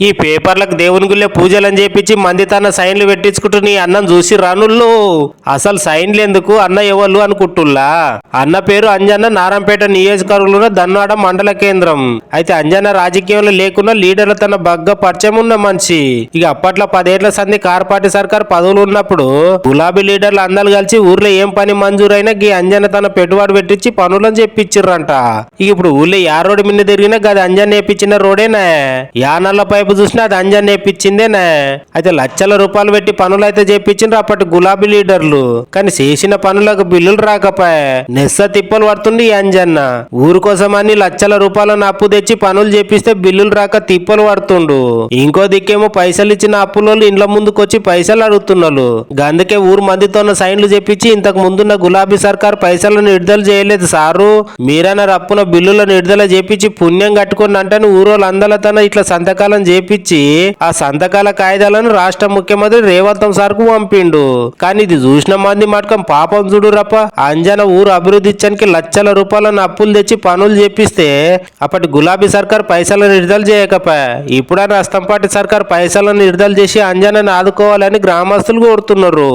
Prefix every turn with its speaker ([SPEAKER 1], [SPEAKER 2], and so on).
[SPEAKER 1] ఈ పేపర్లకు దేవుని గుళ్ళే పూజలని చేపించి మంది తన సైన్లు పెట్టించుకుంటూ నీ అన్నం చూసి రానుళ్ళు. అసలు సైన్లు ఎందుకు? అన్న ఎవరు అనుకుంటుల్లా? అన్న పేరు అంజన్న నారంపేట నియోజకవర్గంలో దన్నాడ మండల కేంద్రం. అయితే అంజన్న రాజకీయంలో లేకుండా లీడర్ల తన బగ్గ పరిచయం ఉన్న మనిషి. ఇక అప్పట్లో పదేళ్ళ సంధి కార్ పార్టీ సర్కార్ పదవులు ఉన్నప్పుడు గులాబీ లీడర్లు అందరు కలిసి ఊర్లో ఏం పని మంజూరైనా గీ అంజన్న తన పెట్టుబడి పెట్టించి పనులను చెప్పించిర్రంట ఇక ఇప్పుడు ఊర్లో యా రోడ్డు మీద తిరిగినా గది అంజన్ నేర్పించిన రోడేనా? యా నల్ల పైపు చూసినా అది అంజన్ నేర్పించిందేనా అయితే లక్షల రూపాయలు పెట్టి పనులు అయితే చేపించిండ్రు అప్పటి గులాబీ లీడర్లు. కానీ చేసిన పనులకు బిల్లులు రాకపోయే. నెస్స తిప్పలు పడుతుంది ఈ అంజన్న. ఊరు కోసమని అని లక్షల రూపాయలను అప్పు తెచ్చి పనులు చేపిస్తే బిల్లులు రాక తిప్పలు పడుతుండు. ఇంకో దిక్కేమో పైసలు ఇచ్చిన అప్పులోళ్ళు ఇండ్ల ముందుకొచ్చి పైసలు అడుగుతున్నారు అందుకే ఊరు మందితో సైన్లు చెప్పించి ఇంతకు ముందున్న గులాబీ సర్కార్ పైసలను విడుదల చేయలేదు సారు. మీరన్న రప్పున బిల్లులను విడుదల చేపించి పుణ్యం కట్టుకుని అంటే ఊరోళ్ళు తన ఇట్లా సంతకాలం చేయ చేపించి ఆ సంతకాల కాయిదాలను రాష్ట్ర ముఖ్యమంత్రి రేవంత్ సార్కు పంపిండు. కానీ ఇది చూసిన మంది మటకం పాపం చూడురప్ప అంజన ఊరు అభివృద్ధి ఇచ్చానికి లక్షల రూపాయలను అప్పులు తెచ్చి పనులు చేపిస్తే అప్పటి గులాబీ సర్కార్ పైసలను విడుదల చేయకపోయా ఇప్పుడైనా అస్తంపాటి సర్కార్ పైసలను విడుదల చేసి అంజనని ఆదుకోవాలని గ్రామస్తులు కోరుతున్నారు.